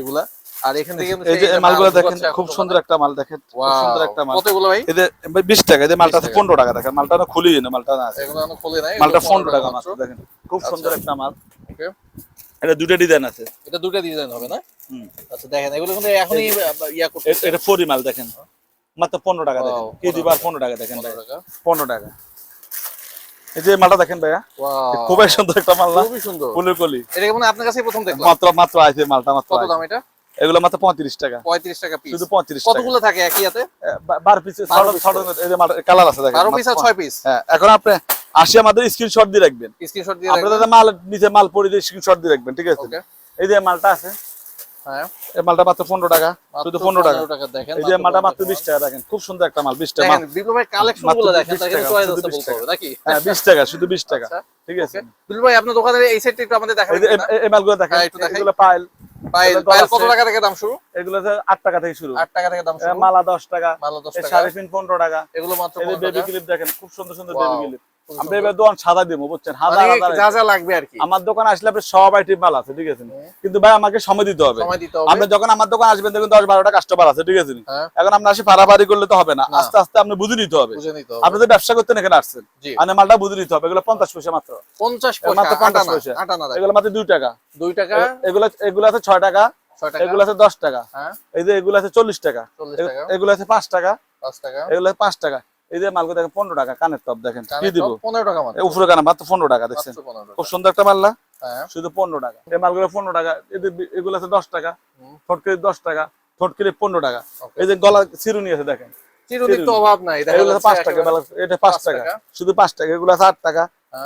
B: এগুলা। আর এখান থেকে
A: এই যে মালগুলো দেখেন খুব সুন্দর একটা মাল দেখেন খুব সুন্দর একটা মাল।
B: কতগুলো ভাই?
A: টাকা মালটা
B: 20 টাকা।
A: পনেরো টাকা দেখেন মালটা না খুলি না মালটা না আছে।
B: এগুলো এখনও খোলে নাই
A: মালটা
B: এগুলো
A: পনেরো টাকা
B: মাত্র।
A: মাত্র দেখেন খুব সুন্দর একটা মাল. এটা দুটো ডিজাইন আছে।
B: এটা দুটো ডিজাইন হবে না? আচ্ছা দেখেন এগুলো কিন্তু এখনই ইয়া করতে
A: এটা ফরি মাল দেখেন। মাত্র পনেরো টাকা দেখেন। কেজি বার পনেরো টাকা দেখেন পনেরো টাকা। এই যে মালটা দেখেন ভাইয়া। খুবই সুন্দর একটা মাল না?
B: খুবই সুন্দর।
A: ফুলের কলি।
B: এটা মানে আপনার কাছে প্রথম দেখলাম?
A: মাত্র মাত্র আছে মালটা মাত্র
B: কত দাম এটা?
A: এগুলো মাত্র পঁয়ত্রিশ টাকা।
B: 35 টাকা পিস
A: শুধু পঁয়ত্রিশ
B: কতগুলো থাকে একই হাতে
A: বার পিস
B: বারো
A: কালার আছে
B: 12 পিস আর 6 পিস
A: হ্যাঁ এখন আপনি আসি আমাদের স্ক্রিনশট দিয়ে রাখবেন।
B: স্ক্রিনশট দিয়ে
A: আপনাদের মাল নিচে মাল পড়ে দিয়ে স্ক্রিনশট দিয়ে রাখবেন ঠিক আছে? এই যে মালটা আছে
B: হ্যাঁ।
A: এই মালটা মাত্র পনেরো টাকা শুধু পনেরো টাকা।
B: টাকা দেখেন
A: এই যে মালটা মাত্র বিশ টাকা দেখেন খুব সুন্দর একটা মাল বিশ টাকা।
B: দেখেন বিপ্লব ভাই কালেকশন মাত্রগুলো দেখেন তাকে বলতে হবে নাকি?
A: হ্যাঁ বিশ টাকা শুধু বিশ টাকা
B: আচ্ছা,
A: ঠিক আছে।
B: বিপ্লব ভাই আপনার দোকানের এই সেটটা একটু আমাদের দেখাবেন
A: এই মালগুলো দেখেন
B: হ্যাঁ।
A: এগুলো পাইল
B: কত টাকা থেকে দাম শুরু?
A: এগুলো আট টাকা থেকে শুরু।
B: আট টাকা থেকে দাম শুরু।
A: মালা দশ টাকা।
B: মালা
A: দশ
B: টাকা।
A: সাড়ে তিন পনেরো টাকা।
B: এগুলো মাত্র
A: এই যে
B: 15
A: বেবি ক্লিপ দেখেন খুব সুন্দর সুন্দর বেবি ক্লিপ আমরা এবার দোকান সাদা দিব বুঝছেন? হাজার
B: মানে
A: হাজার
B: যা যা লাগবে আর কি।
A: আমার দোকানে আসলে আপনি সব আইটেম মাল আছে ঠিক আছে? কিন্তু ভাই আমাকে সময় দিতে হবে। আপনি যখন আমার দোকান আসবেন দশ বারোটা কাস্টমার আছে ঠিক আছে?
B: হ্যাঁ।
A: এখন আপনি আসে পারাপারি করলে তো হবে না। আস্তে আস্তে আপনি বুঝে নিতে হবে। আপনি তো ব্যবসা করতেন এখানে আসছেন। মানে মালটা বুঝে নিতে হবে। এগুলো পঞ্চাশ পয়সা মাত্র।
B: পঞ্চাশ
A: মাত্র
B: পয়সা
A: 50
B: আটানা
A: পয়সা। এগুলো মাত্র দুই টাকা।
B: দুই টাকা?
A: এগুলো এগুলো আছে ছয় টাকা। এগুলো আছে দশ টাকা।
B: হ্যাঁ।
A: এই যে এগুলো আছে চল্লিশ টাকা। এগুলো আছে পাঁচ টাকা।
B: পাঁচ টাকা।
A: এগুলো আছে পাঁচ টাকা। এই যে মালগুলো দেখেন পনেরো টাকা কানের টপ দেখেন কি দিব?
B: পনেরো টাকা মাত্র।
A: উপরে কানা মাত্র পনেরো টাকা দেখছেন? খুব সুন্দর একটা মাল্লা
B: হ্যাঁ।
A: শুধু পনেরো টাকা। এই মালগুলো পনেরো টাকা এদের এগুলো আছে দশ টাকা
B: হুম।
A: ফটকিরি দশ টাকা ফটকিরি পনেরো টাকা। এই যে গলা চিরুনি আছে দেখেন।
B: চিরুনির তো অভাব নাই
A: এগুলো পাঁচ টাকা এটা পাঁচ টাকা। শুধু পাঁচ টাকা এগুলো আছে আট টাকা।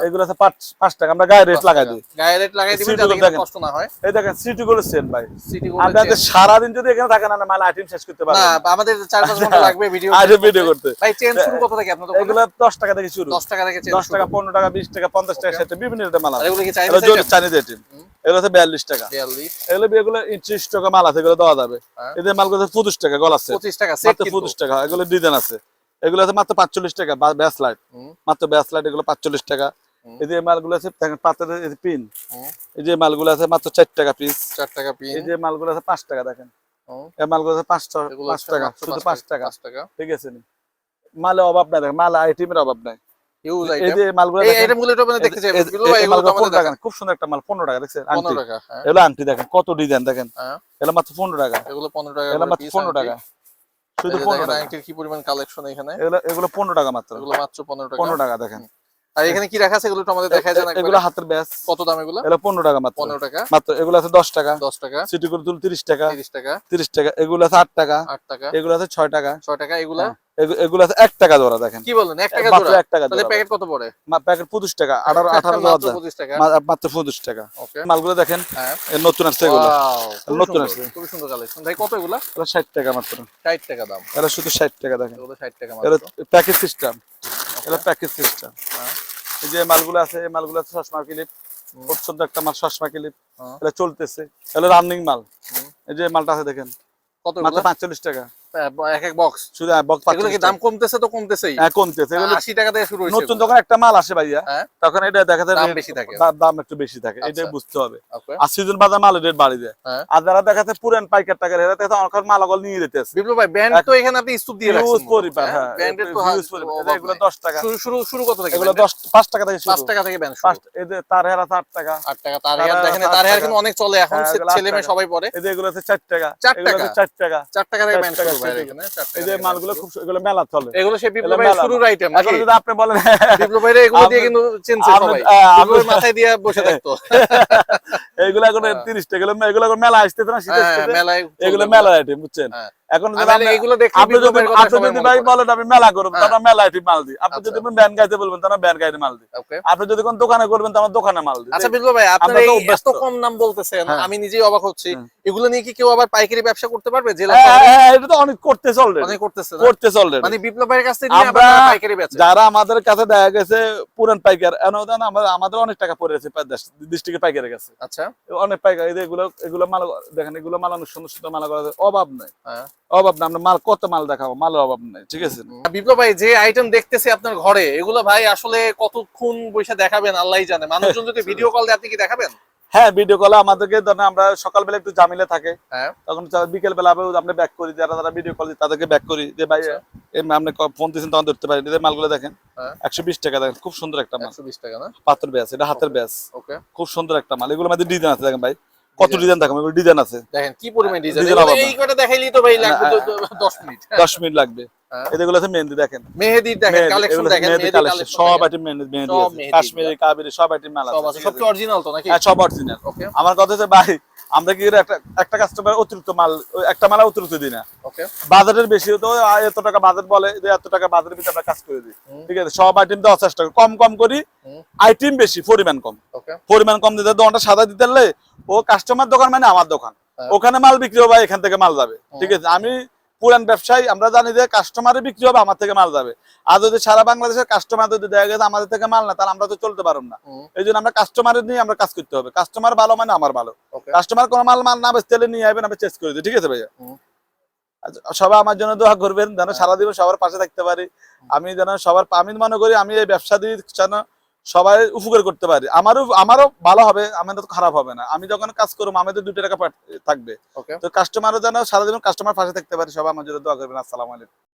A: এগুলো আছে পাঁচ পাঁচ টাকা। আমরা গায়ে রেট লাগাই দিই।
B: গায়ে রেট লাগাই দিবেন যাতে কষ্ট না হয়।
A: এই দেখেন সিটি সেন ভাই।
B: সিটি
A: আপনি আজকে সারাদিন যদি এখানে থাকেন না মাল আইটেম শেষ করতে
B: না আমাদের চার পাঁচ ঘণ্টা লাগবে ভিডিও
A: ভিডিও করতে।
B: ভাই চেঞ্জ শুরু কত থেকে আপনার দোকানে?
A: এগুলো দশ টাকা থেকে শুরু।
B: দশ টাকা থেকে চেঞ্জ
A: দশ টাকা পনেরো টাকা বিশ টাকা পঞ্চাশ টাকা
B: Okay.
A: ষাট টাকা বিভিন্ন রেটের মাল আছে।
B: এগুলো কি চাইনিজ
A: আইটেম এগুলো বিয়াল্লিশ টাকা। এগুলো এগুলো ত্রিশ টাকা মাল আছে এগুলো দেওয়া যাবে।
B: হ্যাঁ।
A: এদের মাল করতে পঁচিশ টাকা গলা আছে
B: পঁচিশ টাকা
A: পঁচিশ টাকা এগুলো ডিজাইন আছে। এগুলো আছে মাত্র পাঁচচল্লিশ টাকা ব্যাস লাইট মাত্র ব্যাস লাইট এগুলো পাঁচচল্লিশ টাকা। এই যে মালগুলো আছে দেখেন পাত্রের পিন এই যে মালগুলো আছে মাত্র চার টাকা পিস
B: চার টাকা পিন
A: এই যে মালগুলো আছে পাঁচ টাকা দেখেন। এই মালগুলো আছে পাঁচ টাকা শুধু
B: পাঁচ
A: টাকা।
B: টাকা।
A: ঠিক আছে? মালে অভাব নাই দেখেন মাল আইটেমের অভাব নাই।
B: ইউজ
A: এই
B: আইটেম
A: যে মালগুলো
B: এই
A: দেখেন,
B: আইটেমগুলো একটু দেখতে চাই
A: এই- এই-
B: বিপ্লব
A: এই
B: ভাই, এগুলো তো
A: মালগুলো
B: আমাদের
A: 15 টাকা
B: দেখান।
A: খুব সুন্দর একটা মাল পনেরো টাকা দেখছেন আন্টি
B: টাকা হ্যাঁ।
A: আন্টি দেখেন কত ডিজাইন দেখেন।
B: হ্যাঁ।
A: এগুলো মাত্র পনেরো টাকা।
B: এগুলো পনেরো টাকা
A: এগুলো মাত্র পনেরো টাকা। শুধু
B: যে
A: পনেরো
B: দেখেন
A: টাকা।
B: কি পরিমাণ কালেকশন এখানে?
A: এগুলো এগুলো পনেরো টাকা মাত্র।
B: এগুলো মাত্র পনেরো টাকা।
A: পনেরো টাকা দেখেন।
B: আর এখানে কি রাখা আছে? এগুলো একটু আমাদের দেখা যায় না
A: এগুলো হাতের ব্যাস।
B: কত দাম এগুলো?
A: এগুলো পনেরো টাকা মাত্র।
B: পনেরো টাকা।
A: মাত্র এগুলো আছে দশ টাকা।
B: দশ টাকা।
A: সিটি করে তুল তিরিশ টাকা।
B: তিরিশ টাকা।
A: তিরিশ টাকা। এগুলো আছে টাকা।
B: টাকা।
A: এগুলো আছে টাকা।
B: টাকা এগুলা?
A: এগুলো আছে টাকা জোড়া দেখেন।
B: কি বলেন এক টাকা জোড়া?
A: এক টাকা
B: তাহলে প্যাকেট কত পড়ে?
A: প্যাকেট পঁচিশ টাকা।
B: মাত্র টাকা।
A: মাত্র পঁচিশ টাকা।
B: ওকে।
A: মালগুলো দেখেন
B: হ্যাঁ।
A: নতুন আসছে এগুলো। নতুন আসছে।
B: খুবই সুন্দর কালেকশন ভাই কত এগুলো?
A: ষাট টাকা মাত্র।
B: ষাট টাকা দাম।
A: শুধু ষাট টাকা দেখেন।
B: এগুলো ষাট টাকা মাত্র।
A: প্যাকেজ সিস্টেম এটা প্যাকেজ সিস্টেম
B: হ্যাঁ।
A: এই যে মালগুলো আছে এই মালগুলো আছে চশমা ক্লিপ খুব সুন্দর একটা মাল চশমা ক্লিপ। এটা চলতেছে। এটা রানিং মাল। এই যে মালটা আছে দেখেন।
B: কত
A: মাত্র পাঁচচল্লিশ টাকা।
B: এক এক বক্স
A: শুধু বক্স
B: এগুলো কি দাম কমতেছে তো কমতেছেই?
A: হ্যাঁ কমতেছে। এগুলো
B: আশি টাকা থেকে শুরু হয়েছে
A: নতুন যখন একটা মাল আসে ভাইয়া
B: হ্যাঁ।
A: তখন এটা দেখা যায়
B: দাম বেশি থাকে।
A: দাম একটু বেশি থাকে। বুঝতে হবে। আর সিজন বাজার মালের রেট বাড়ি যায়।
B: হ্যাঁ।
A: আর যারা দেখা যাচ্ছে পুরান পাইকার টাকার এরা দেখা যাচ্ছে অনেক মালাগল নিয়ে যেতেছে।
B: বিপ্লব ভাই ব্যান্ড তো এখানে আপনি স্তূপ দিয়ে রাখছেন
A: ইউজ পরিবার হ্যাঁ
B: ব্যান্ডের তো
A: ইউজ পরিবার এগুলো দশ টাকা।
B: শুরু শুরু শুরু কত থেকে
A: এগুলো
B: brand এর?
A: দশ পাঁচ টাকা থেকে
B: পাঁচ
A: শুরু
B: টাকা থেকে ব্যান্ড
A: পাঁচ এই তার হেরা আট টাকা।
B: আট টাকা তার দেখেন তার কিন্তু অনেক চলে। এখন
A: হ্যাঁ,
B: ছেলে মেয়ে সবাই পরে।
A: এগুলো আছে চার টাকা।
B: চার টাকা?
A: চার টাকা।
B: চার টাকা থেকে ব্যান্ড শুরু।
A: এই যে মালগুলো খুব এগুলো মেলা চলে।
B: এগুলো সে বিপ্লব ভাই শুরুর আইটেম
A: এখন যদি আপনি বলেন
B: বিপ্লব এগুলো দিয়ে কিন্তু চিনছে সবাই। মাথায় দিয়ে বসে থাকতো।
A: এগুলো এখন
B: হ্যাঁ।
A: টাকা এগুলো এগুলো মেলা আসতেছে না
B: হ্যাঁ
A: এগুলো মেলা আইটেম বুঝছেন?
B: হ্যাঁ।
A: এখন যদি আপনি- আপনি আপনি ভাই বলেন আমি মেলা করব
B: হ্যাঁ।
A: মেলা দিই। আপনি
B: আচ্ছা।
A: যদি ব্যান গাইতে বলবেন ব্যান গাইতে মাল দিই। আপনি যদি কোন দোকানে করবেন দোকানে মাল দিই।
B: আচ্ছা বিপ্লব ভাই। এত কম নাম বলতেছেন
A: হ্যাঁ।
B: আমি নিজেই অবাক হচ্ছি। এগুলো নিয়ে কি কেউ আবার পাইকারি ব্যবসা করতে পারবে? জেলা
A: হ্যাঁ,
B: শহরে?
A: হ্যাঁ, এটা তো অনেক অলরেডি
B: অনেক করতেছে?
A: করতেছে অলরেডি
B: মানে বিপ্লব ভাইয়ের কাছ থেকে নিয়ে আবার পাইকারি বেচে।
A: যারা আমাদের কাছে দেখা গেছে পুরান পাইকার আমাদের আমাদের অনেক টাকা পড়ে আছে ডিস্ট্রিক্টের পাইকারের কাছে।
B: আচ্ছা।
A: অনেক পাইকার এগুলো এগুলো মাল দেখেন এগুলো মাল অনেক সুন্দর সুন্দর মাল করা অভাব নাই।
B: হ্যাঁ।
A: অভাব না আমরা মাল কত মাল দেখাবো? মালের অভাব নাই ঠিক আছে?
B: বিপ্লব ভাই যে আইটেম দেখতেছি আপনার ঘরে এগুলো ভাই আসলে কতক্ষণ বসে দেখাবেন আল্লাহই জানে। মানুষজন যদি ভিডিও কল দেয় আপনি কি দেখাবেন?
A: হ্যাঁ ভিডিও কলে আমাদেরকে ধরেন আমরা সকালবেলা একটু জামিলে থাকে।
B: হ্যাঁ।
A: তখন বিকেল বেলা আমরা ব্যাক করি যারা যারা ভিডিও কল তাদেরকে ব্যাক করি। যে ভাই আপনি ফোন দিয়েছেন তখন ধরতে পারি মালগুলো দেখেন
B: হ্যাঁ।
A: একশো বিশ টাকা দেখেন খুব সুন্দর একটা মাল।
B: বিশ টাকা না?
A: পাথর ব্যাস এটা হাতের ব্যাস।
B: ওকে
A: খুব সুন্দর একটা মাল। এগুলো আমাদের ডিজাইন আছে দেখেন ভাই। কত ডিজাইন দেখাবো? ডিজাইন আছে।
B: দেখেন কি পরিমাণ ডিজাইন এই কটা দেখাইলি তো ভাই লাগবে তো- তো দশ মিনিট।
A: দশ মিনিট লাগবে।
B: হ্যাঁ।
A: এগুলো আছে মেহেদি দেখেন।
B: মেহেদি দেখেন কালেকশন দেখেন
A: মেহেদি collection সব। আইটেম মেহেদি। মেহেদি। কাশ্মীরি কাবেরি সব আইটেম মেলা
B: সব
A: আছে
B: আছে অরিজিনাল তো নাকি?
A: হ্যাঁ সব অরিজিনাল
B: ওকে
A: আমার কথা হচ্ছে ভাই আমরা কি একটা একটা কাস্টমার অতিরিক্ত মাল একটা মালা অতিরিক্ত দিই না। বাজারের বেশি হতো এত টাকা বাজার বলে যে এত টাকা বাজারের ভিতরে আমরা কাজ করে দিই। ঠিক আছে সব আইটেম দেওয়ার চেষ্টা করি। কম কম করি আইটেম বেশি পরিমাণ কম। পরিমাণ কম দিতে দোকানটা সাদা দিতে পারলে ও কাস্টমার দোকান মানে আমার দোকান।
B: হ্যাঁ।
A: ওখানে মাল বিক্রি হবে এখান থেকে মাল যাবে। ঠিক আছে আমি পুরান ব্যবসায়ী আমরা জানি যে কাস্টমারে বিক্রি হবে আমার থেকে মাল যাবে। আর যদি সারা বাংলাদেশের কাস্টমার যদি দেখা গেছে আমাদের থেকে মাল না তাহলে আমরা তো চলতে পারব না। এই জন্য আমরা কাস্টমারের নিয়ে আমরা কাজ করতে হবে। কাস্টমার ভালো মানে আমার ভালো। কাস্টমার কোনো মাল মাল না বেচতে নিয়ে আসবেন আমি চেস করে দিই। ঠিক আছে ভাইয়া? আচ্ছা, সবাই আমার জন্য দোয়া করবেন যেন সারাদিন সবার পাশে থাকতে পারি। আমি যেন সবার আমি মনে করি আমি এই ব্যবসা দিয়ে যেন সবাই উপকার করতে পারি। আমারও আমারও ভালো হবে আমাদের তো খারাপ হবে না। আমি যখন কাজ করব আমাদের দুটো টাকা পাঠ- থাকবে।
B: ওকে
A: তো কাস্টমারও যেন সারাদিন কাস্টমার পাশে থাকতে পারি সবাই আমার জন্য দোয়া করবেন। আসসালামু আলাইকুম।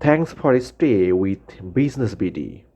C: Thanks for stay with Business BD.